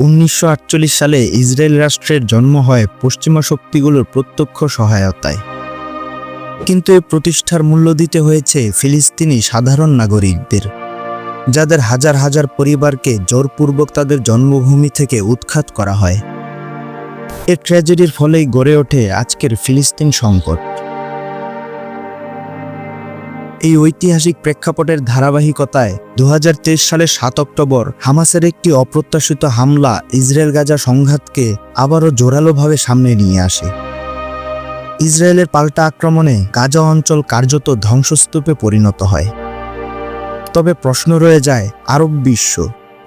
উনিশশো আটচল্লিশ সালে ইসরায়েল রাষ্ট্রের জন্ম হয় পশ্চিমা শক্তিগুলোর প্রত্যক্ষ সহায়তায়। কিন্তু এই প্রতিষ্ঠার মূল্য দিতে হয়েছে ফিলিস্তিনি সাধারণ নাগরিকদের, যাদের হাজার হাজার পরিবারকে জোরপূর্বক তাদের জন্মভূমি থেকে উৎখাত করা হয়। এর ট্র্যাজেডির ফলেই গড়ে ওঠে আজকের ফিলিস্তিন সংকট। এই ঐতিহাসিক প্রেক্ষাপটের ধারাবাহিকতায় দু হাজার তেইশ সালের সাত অক্টোবর হামাসের একটি অপ্রত্যাশিত হামলা ইসরায়েল গাজা সংঘাতকে আবারও জোরালোভাবে সামনে নিয়ে আসে। ইসরায়েলের পাল্টা আক্রমণে গাজা অঞ্চল কার্যত ধ্বংসস্তূপে পরিণত হয়। তবে প্রশ্ন রয়ে যায়, আরব বিশ্ব,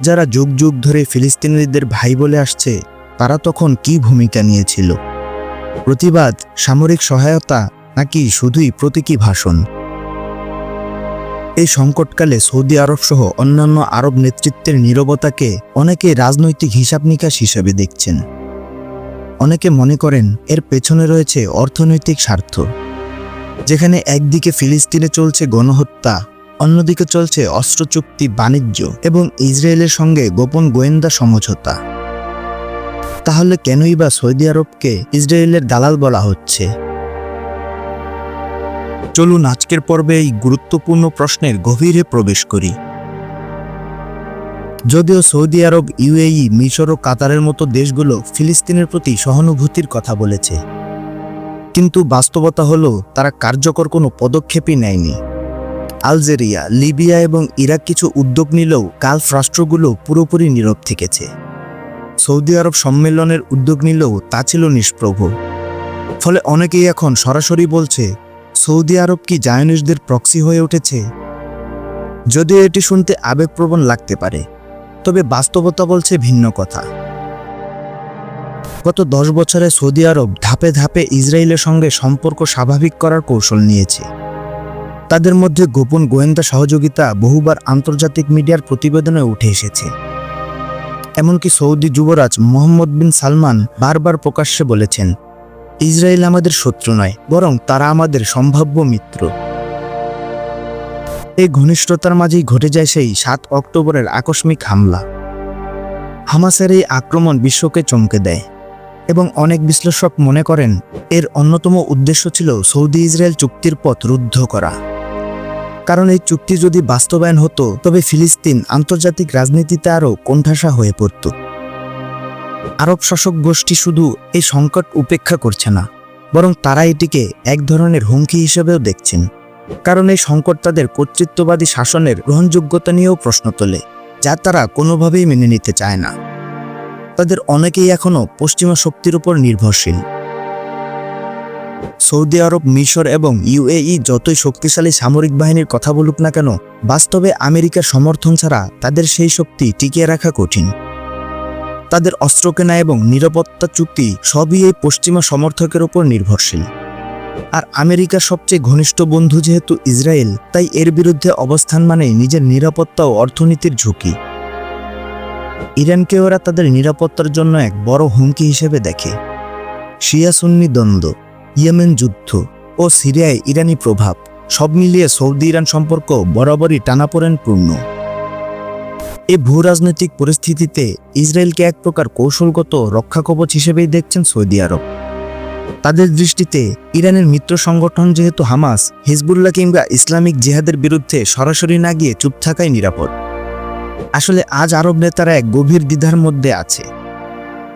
যারা যুগ যুগ ধরে ফিলিস্তিনিদের ভাই বলে আসছে, তারা তখন কি ভূমিকা নিয়েছিল? প্রতিবাদ, সামরিক সহায়তা, নাকি শুধুই প্রতীকী ভাষণ? এই সংকটকালে সৌদি আরব সহ অন্যান্য আরব নেতৃত্বের নীরবতাকে অনেকে রাজনৈতিক হিসাব নিকাশ হিসেবে দেখছেন। অনেকে মনে করেন এর পেছনে রয়েছে অর্থনৈতিক স্বার্থ। যেখানে একদিকে ফিলিস্তিনে চলছে গণহত্যা, অন্যদিকে চলছে অস্ত্র চুক্তি বাণিজ্য এবং ইসরায়েলের সঙ্গে গোপন গোয়েন্দা সমঝোতা। তাহলে কেনই বা সৌদি আরবকে ইসরায়েলের দালাল বলা হচ্ছে? চলুন আজকের পর্বে এই গুরুত্বপূর্ণ প্রশ্নের গভীরে প্রবেশ করি। যদিও সৌদি আরব, ইউএই, মিশর ও কাতারের মতো দেশগুলো ফিলিস্তিনের প্রতি সহানুভূতির কথা বলেছে। কিন্তু বাস্তবতা হলো, তারা কার্যকর কোনো পদক্ষেপই নেয়নি। আলজেরিয়া, লিবিয়া এবং ইরাক কিছু উদ্যোগ নিলেও গালফ রাষ্ট্রগুলো পুরোপুরি নীরব থেকেছে। সৌদি আরব সম্মেলনের উদ্যোগ নিলেও তা ছিল নিষ্প্রভ। ফলে অনেকেই এখন সরাসরি বলছে সৌদি আরব কি জায়নিসদের প্রক্সি হয়ে উঠেছে? যদিও এটি শুনতে আবেগপ্রবণ লাগতে পারে, তবে বাস্তবতা বলছে ভিন্ন কথা। গত দশ বছরে সৌদি আরব ধাপে ধাপে ইসরায়েলের সঙ্গে সম্পর্ক স্বাভাবিক করার কৌশল নিয়েছে। তাদের মধ্যে গোপন গোয়েন্দা সহযোগিতা বহুবার আন্তর্জাতিক মিডিয়ার প্রতিবেদনে উঠে এসেছে। এমনকি সৌদি যুবরাজ মোহাম্মদ বিন সালমান বারবার প্রকাশ্যে বলেছেন ইসরায়েল আমাদের শত্রু নয়, বরং তারা আমাদের সম্ভাব্য মিত্র। এই ঘনিষ্ঠতার মাঝেই ঘটে যায় সেই সাত অক্টোবরের আকস্মিক হামলা। হামাসের এই আক্রমণ বিশ্বকে চমকে দেয়, এবং অনেক বিশ্লেষক মনে করেন এর অন্যতম উদ্দেশ্য ছিল সৌদি ইসরায়েল চুক্তির পথ রুদ্ধ করা। কারণ এই চুক্তি যদি বাস্তবায়ন হতো, তবে ফিলিস্তিন আন্তর্জাতিক রাজনীতিতে আরও কোণঠাসা হয়ে পড়ত। আরব শাসক গোষ্ঠী শুধু এই সংকট উপেক্ষা করছে না, বরং তারা এটিকে এক ধরনের হুমকি হিসেবেও দেখছেন। কারণ এই সংকট তাদের কর্তৃত্ববাদী শাসনের গ্রহণযোগ্যতা নিয়েও প্রশ্ন তোলে, যা তারা কোনোভাবেই মেনে নিতে চায় না। তাদের অনেকেই এখনও পশ্চিমা শক্তির উপর নির্ভরশীল। সৌদি আরব, মিশর এবং ইউএই যতই শক্তিশালী সামরিক বাহিনীর কথা বলুক না কেন, বাস্তবে আমেরিকার সমর্থন ছাড়া তাদের সেই শক্তি টিকিয়ে রাখা কঠিন। তাদের অস্ত্র কেনা এবং নিরাপত্তা চুক্তি সবই এই পশ্চিমা সমর্থকের উপর নির্ভরশীল। আর আমেরিকার সবচেয়ে ঘনিষ্ঠ বন্ধু যেহেতু ইসরায়েল, তাই এর বিরুদ্ধে অবস্থান মানে নিজের নিরাপত্তা ও অর্থনীতির ঝুঁকি। ইরানকে ওরা তাদের নিরাপত্তার জন্য এক বড় হুমকি হিসেবে দেখে। শিয়া সুন্নি দ্বন্দ্ব, ইয়েমেন যুদ্ধ ও সিরিয়ায় ইরানি প্রভাব সব মিলিয়ে সৌদি ইরান সম্পর্ক বরাবরই টানাপোড়েনপূর্ণ। এই ভূ রাজনৈতিক পরিস্থিতিতে ইসরায়েলকে এক প্রকার কৌশলগত রক্ষাকবচ হিসেবেই দেখছেন সৌদি আরব। তাদের দৃষ্টিতে ইরানের মিত্র সংগঠন যেহেতু হামাস, হিজবুল্লাহ কিংবা ইসলামিক জিহাদের বিরুদ্ধে সরাসরি না গিয়ে চুপ থাকাই নিরাপদ। আসলে আজ আরব নেতারা এক গভীর দ্বিধার মধ্যে আছে।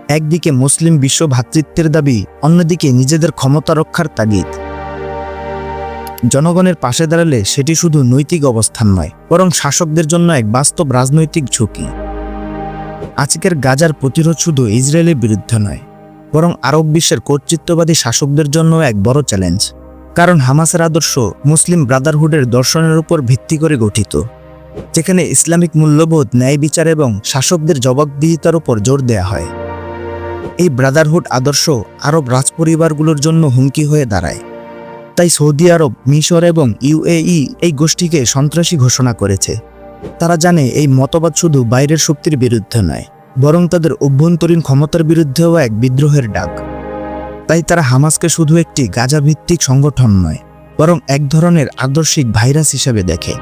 একদিকে মুসলিম বিশ্ব ভ্রাতৃত্বের দাবি, অন্যদিকে নিজেদের ক্ষমতা রক্ষার তাগিদ। জনগণের পাশে দাঁড়ালে সেটি শুধু নৈতিক অবস্থান নয়, বরং শাসকদের জন্য এক বাস্তব রাজনৈতিক ঝুঁকি। আজকের গাজার প্রতিরোধ শুধু ইসরায়েলের বিরুদ্ধে নয়, বরং আরব বিশ্বের কর্তৃত্ববাদী শাসকদের জন্য এক বড় চ্যালেঞ্জ, কারণ হামাসের আদর্শ মুসলিম ব্রাদারহুডের দর্শনের উপর ভিত্তি করে গঠিত, যেখানে ইসলামিক মূল্যবোধ, ন্যায় বিচার এবং শাসকদের জবাবদিহিতার উপর জোর দেয়া হয়। এই ব্রাদারহুড আদর্শ আরব রাজপরিবারগুলোর জন্য হুমকি হয়ে দাঁড়ায়। তাই সৌদি আরব, মিশর এবং ইউএই এই গোষ্ঠীকে সন্ত্রাসী ঘোষণা করেছে। তারা জানে এই মতবাদ শুধু বাইরের শক্তির বিরুদ্ধে নয়, বরং তাদের অভ্যন্তরীণ ক্ষমতার বিরুদ্ধেও এক বিদ্রোহের ডাক। তাই তারা হামাসকে শুধু একটি গাজা ভিত্তিক সংগঠন নয়, বরং এক ধরনের আদর্শিক ভাইরাস হিসেবে দেখে।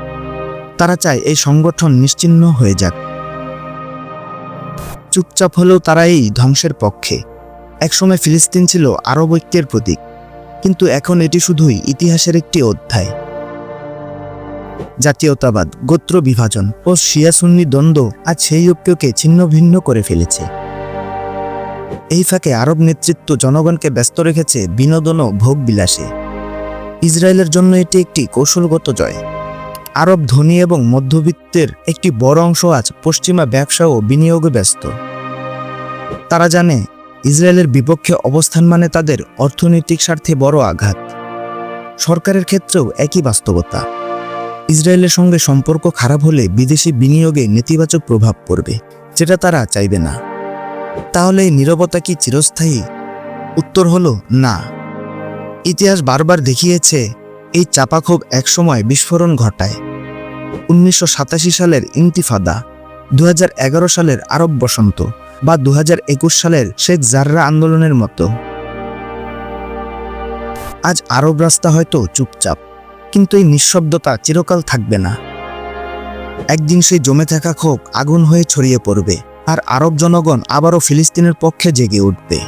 তারা চায় এই সংগঠন নিশ্চিহ্ন হয়ে যাক। চুপচাপ হলেও তারা এই ধ্বংসের পক্ষে। একসময় ফিলিস্তিন ছিল আরব ঐক্যের প্রতীক। কিন্তু এখন এটি শুধুই ইতিহাসের একটি অধ্যায়। জাতীয়তাবাদ, গোত্র বিভাজন ও শিয়া সুন্নি দ্বন্দ্ব আজ সেই ঐক্যকে ছিন্ন ভিন্ন করে ফেলেছে। এই ফাঁকে আরব নেতৃত্ব জনগণকে ব্যস্ত রেখেছে বিনোদন ও ভোগ বিলাসে ইসরায়েলের জন্য এটি একটি কৌশলগত জয়। আরব ধনী এবং মধ্যবিত্তের একটি বড় অংশ আজ পশ্চিমা ব্যবসা ও বিনিয়োগে ব্যস্ত। তারা জানে ইসরায়েলের বিপক্ষে অবস্থান মানে তাদের অর্থনৈতিক স্বার্থে বড় আঘাত। সরকারের ক্ষেত্রেও একই বাস্তবতা। ইসরায়েলের সঙ্গে সম্পর্ক খারাপ হলে বিদেশি বিনিয়োগে নেতিবাচক প্রভাব পড়বে, যেটা তারা চাইবে না। তাহলে এই নীরবতা কি চিরস্থায়ী? উত্তর হলো না। ইতিহাস বারবার দেখিয়েছে, এই চাপাক্ষোভ একসময় বিস্ফোরণ ঘটায়। উনিশশো সাতাশি সালের ইন্তিফাদা দু হাজার এগারো সালের আরব বসন্ত। বা দু হাজার একুশ সালের শেখ জাররা আন্দোলনের মতো। আজ আরব রাস্তা হয়তো চুপচাপ, কিন্তু এই নিঃশব্দতা চিরকাল থাকবে না। একদিন সেই জমে থাকা ক্ষোভ আগুন হয়ে ছড়িয়ে পড়বে, আর আরব জনগণ আবারও ফিলিস্তিনের পক্ষে জেগে উঠবে।